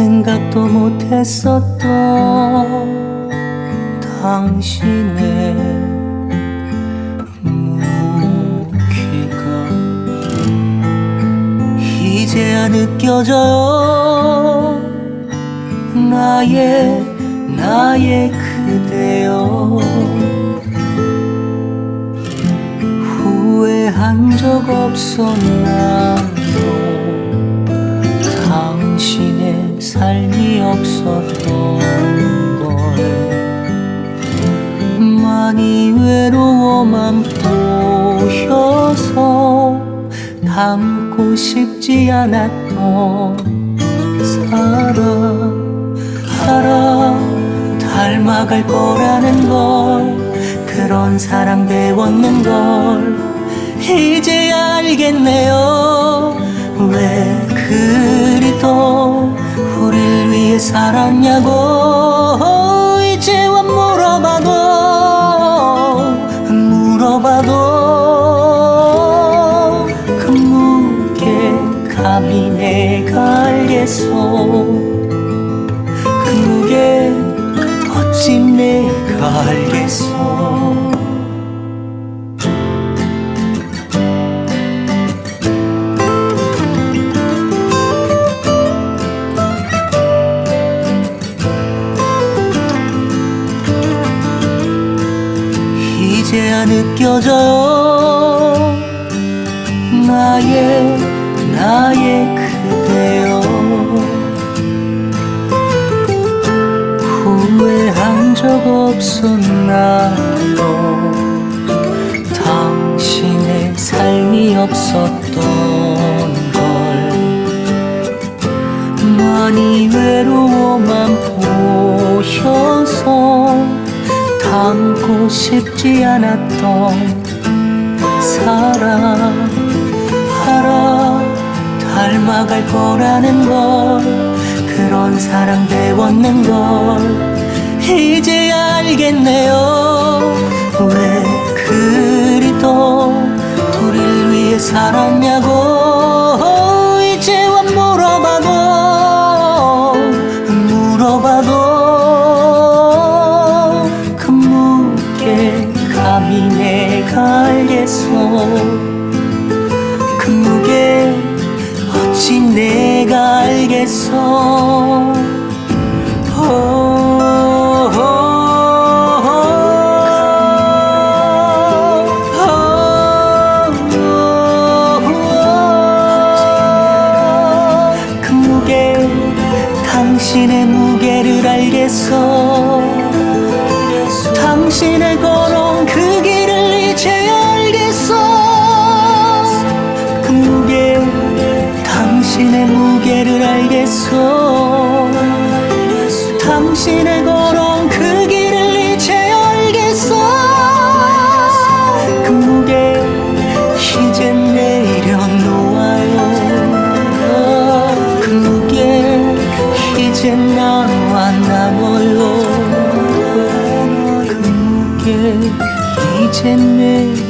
생각도 못했었던 당신의 무기가 이제야 느껴져요. 나의 나의 그대여. 후회한 적 없었나 삶이 없었던 걸. 많이 외로워만 보여서 닮고 싶지 않았던 사랑 알아 닮아갈 거라는 걸 그런 사랑 배웠는 걸 이제야 알겠네요 살았냐고 이제와 물어봐도 물어봐도 그 무게 감히 내가 알겠소. 그 무게 어찌 내가 알겠소 이제야 느껴져요. 나의 나의 그대여. 후회한 적 없었나요 당신의 삶이 없었던 닮고 싶지 않았던 사랑. 알아 닮아갈 거라는 걸 그런 사랑 배웠는 걸 이제야 알겠네요. 왜 그리 도 우릴 위해 살았냐고 당신의 무게를 알겠어 당신의 걸어온 그 길을 이제 알겠어 그 무게 당신의 무게를 알겠어 당신의 나눠요 그